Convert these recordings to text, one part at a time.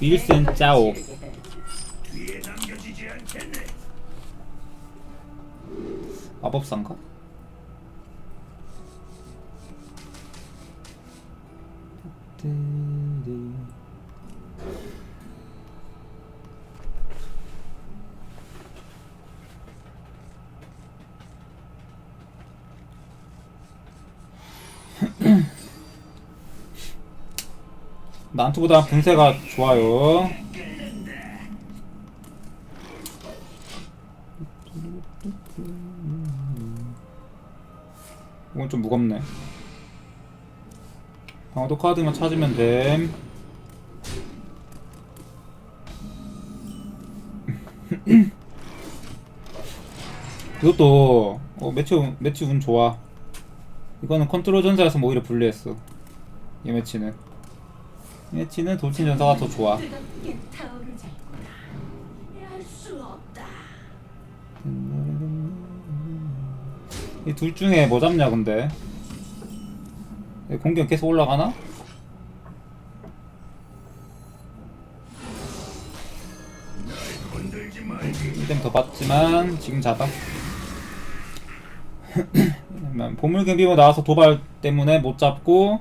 윌슨 짜오. 마법사인가? 난투보다 분쇄가 좋아요. 이건 좀 무겁네. 방어도 카드만 찾으면 됨. 이것도 어, 매치 운- 매치 운 좋아. 이거는 컨트롤 전사에서 뭐 오히려 불리했어. 이 매치는. 이 매치는 돌진 전사가 더 좋아. 이 둘 중에 뭐 잡냐 근데 이 공격 계속 올라가나? 1등 더 받지만 지금 잡아 왜냐면 보물경비모 나와서 도발 때문에 못 잡고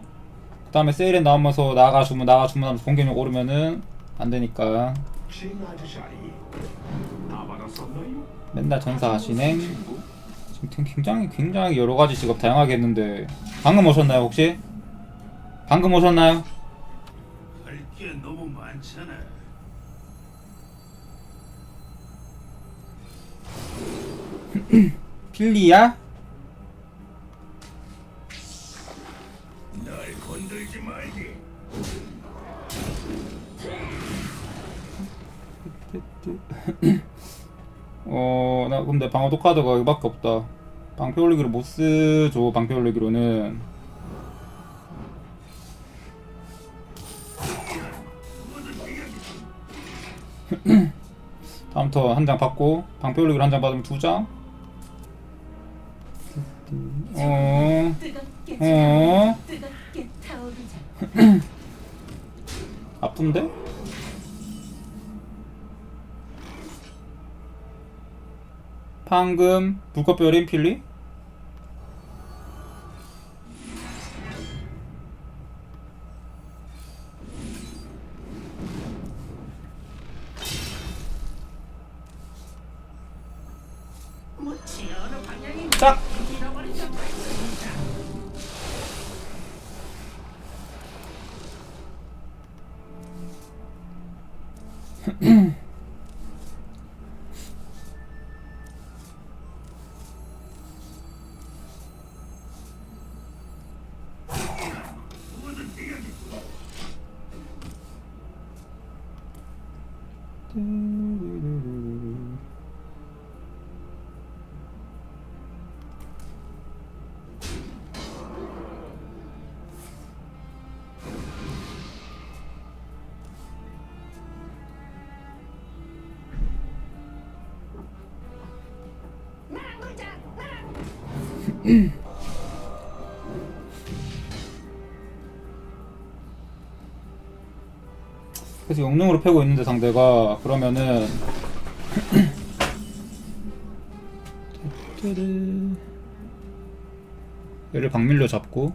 그 다음에 세일에 나오면서 나가주면 나가주면 하면서 공격력 오르면은 안 되니까 진 아저씨아니 다 받았었나요? 맨날 전사 진행 지금 탱- 굉장히 굉장히 여러 가지 직업 다양하게 했는데 방금 오셨나요 혹시? 방금 오셨나요? 할게 너무 많잖아 필리야? 방어도 카드가 이밖에 없다. 방패 올리기로 못 쓰죠. 방패 올리기로는. 다음 턴 한 장 받고 방패 올리기로 한 장 받으면 두 장. 어, 어. 아픈데? 방금 불꽃별인 필리? 그래서 영능으로 패고 있는데 상대가 그러면은 얘를 박밀로 잡고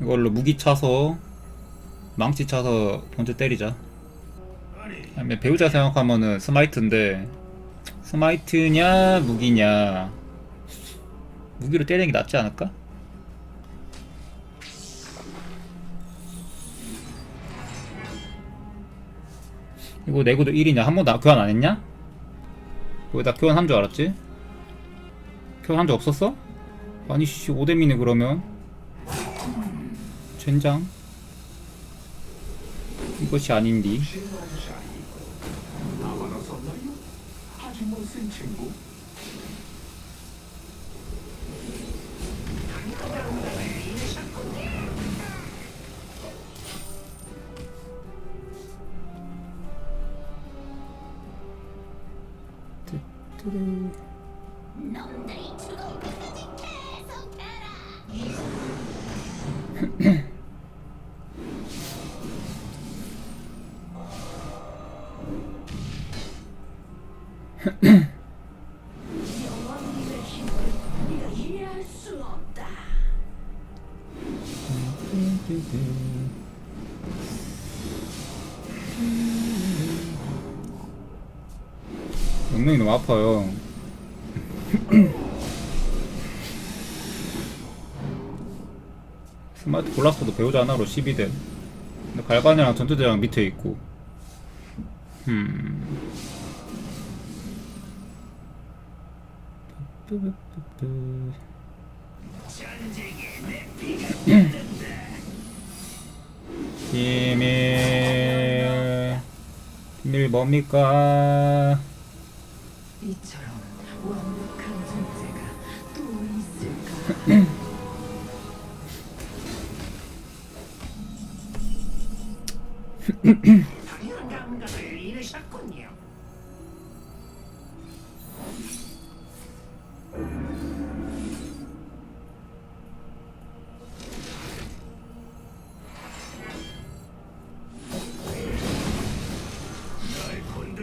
이걸로 무기 차서 망치 차서 번째 때리자. 아니 배우자 생각하면은 스마이트인데 스마이트냐 무기냐 무기로 때리는 게 낫지 않을까? 이거 내구도 1이냐? 한 번도 교환 안 했냐? 왜나 교환한 줄 알았지? 교환한 적 없었어? 아니 씨 5대미네 그러면 젠장 이것이 아닌디 진 아저씨아니 다 받았었나요? 아주 못 쓴 친구. 놈들 영능이 너무 아파요. 스마트 블라스터도 배우자 하나로 12대. 근데 갈반이랑 전투대장 밑에 있고. 음. 비밀. 비밀 뭡니까? 이처럼 완벽한 존재가 또 있을까?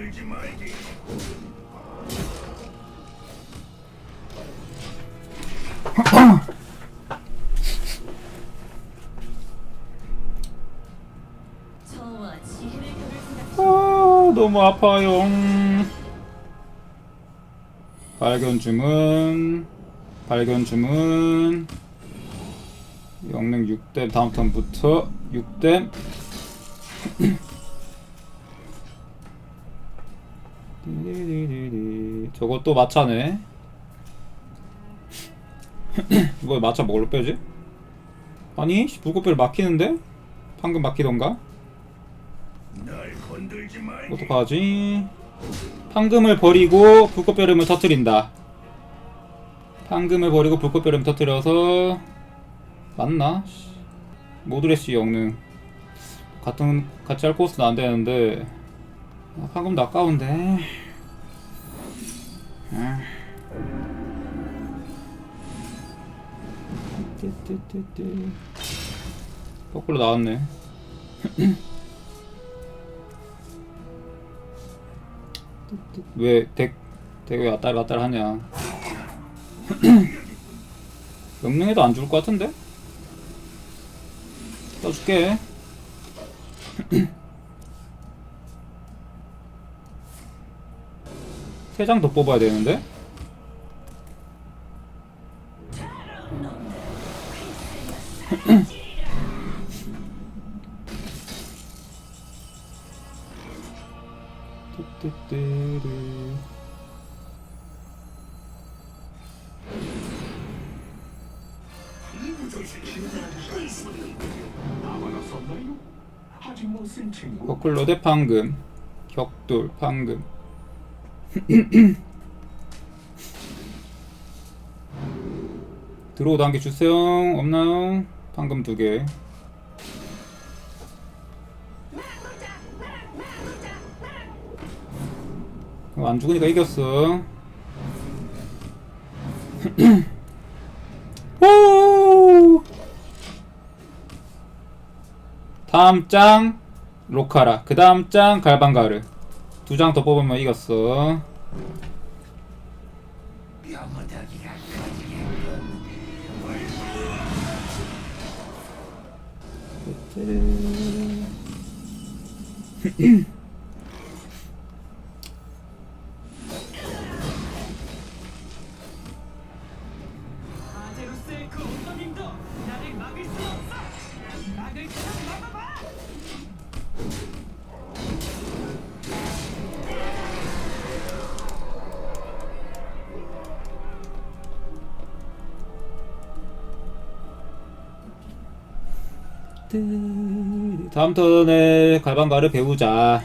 날 건들지 말기. 아, 너무 아파요. 발견 주문, 발견 주문. 영능 6댐 다음 턴부터 6댐. 저것도 마차네. 이거 마차 뭘로 빼지? 아니, 불꽃배를 막히는데? 방금 막히던가? 어떡하지? 황금을 버리고 불꽃벼름을 터뜨린다. 황금을 버리고 불꽃벼름 터뜨려서 맞나? 씨. 모드레시 영능 같은 같이 할 코스는 안 되는데 아, 황금도 아까운데. 거꾸로 나왔네. 왜 덱, 덱왜 왔다 갔다 하냐 명령해도 안 죽을 것 같은데? 떠줄게 세장더 뽑아야 되는데? 버클로 대 방금 격돌 방금 들어오다 한 개 주세요. 없나요? 방금 두개. 안 죽으니까 이겼어. 오! 다음 장 로카라. 그 다음 장 갈방가르 두 장 더 뽑으면 이겼어 다음 턴에 갈방가르 배우자.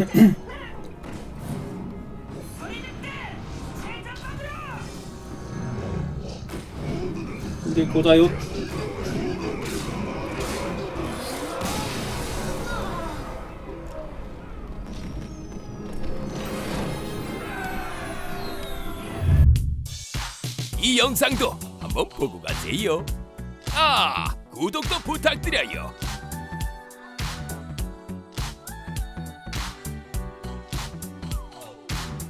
근데 꽂아요 이 영상도 한번 보고 가세요. 아, 구독도 부탁드려요.